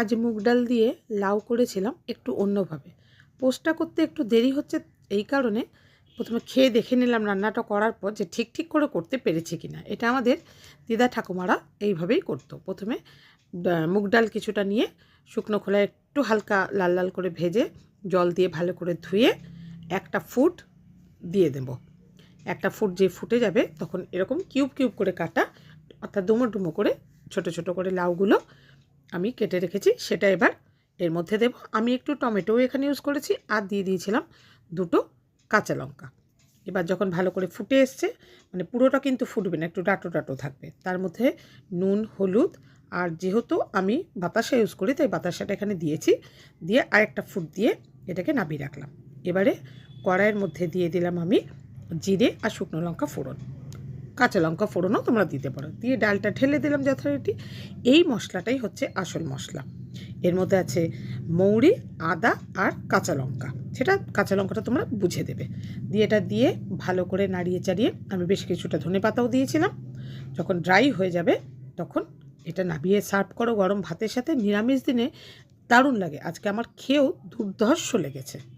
আজ মুগ ডাল দিয়ে লাউ করেছিলাম একটু অন্যভাবে। পোস্টটা করতে একটু দেরি হচ্ছে এই কারণে প্রথমে খেয়ে দেখে নিলাম রান্নাটা করার পর যে ঠিক ঠিক করে করতে পেরেছি কিনা। এটা আমাদের দিদা ঠাকুমারা এইভাবেই করতো। প্রথমে মুগ ডাল কিছুটা নিয়ে শুকনো খোলায় একটু হালকা লাল লাল করে ভেজে জল দিয়ে ভালো করে ধুয়ে একটা ফুট দিয়ে দেব। একটা ফুট যে ফুটে যাবে তখন এরকম কিউব কিউব করে কাটা, অর্থাৎ ডুমো ডুমো করে ছোট ছোট করে লাউগুলো আমি কেটে রেখেছি, সেটা এবার এর মধ্যে দেব। আমি একটু টমেটোও এখানে ইউজ করেছি আর দিয়ে দিয়েছিলাম দুটো কাঁচা লঙ্কা। এবার যখন ভালো করে ফুটে এসছে মানে পুরোটা কিন্তু ফুটবে না, একটু ডাটো ডাটো থাকবে। তার মধ্যে নুন, হলুদ আর যেহেতু আমি বাতাসা ইউজ করি, তাই বাতাসাটা এখানে দিয়েছি। দিয়ে আরেকটা ফুট দিয়ে এটাকে নামিয়ে রাখলাম। এবারে কড়াইয়ের মধ্যে দিয়ে দিলাম আমি জিরে আর শুকনো লঙ্কা ফোড়ন। কাঁচা লঙ্কা ফোড়নও তোমরা দিতে পারো। দিয়ে ডালটা ঢেলে দিলাম যথারীতি। এই মশলাটাই হচ্ছে আসল মশলা। এর মধ্যে আছে মৌরি, আদা আর কাঁচা লঙ্কা। সেটা কাঁচা লঙ্কাটা তোমরা বুঝে দেবে। দিয়ে এটা দিয়ে ভালো করে নাড়িয়ে চাড়িয়ে আমি বেশ কিছুটা ধনে পাতাও দিয়েছিলাম। যখন ড্রাই হয়ে যাবে, তখন এটা নামিয়ে সার্ভ করো গরম ভাতের সাথে। নিরামিষ দিনে দারুণ লাগে। আজকে আমার খেয়েও দুর্ধর্ষ লেগেছে।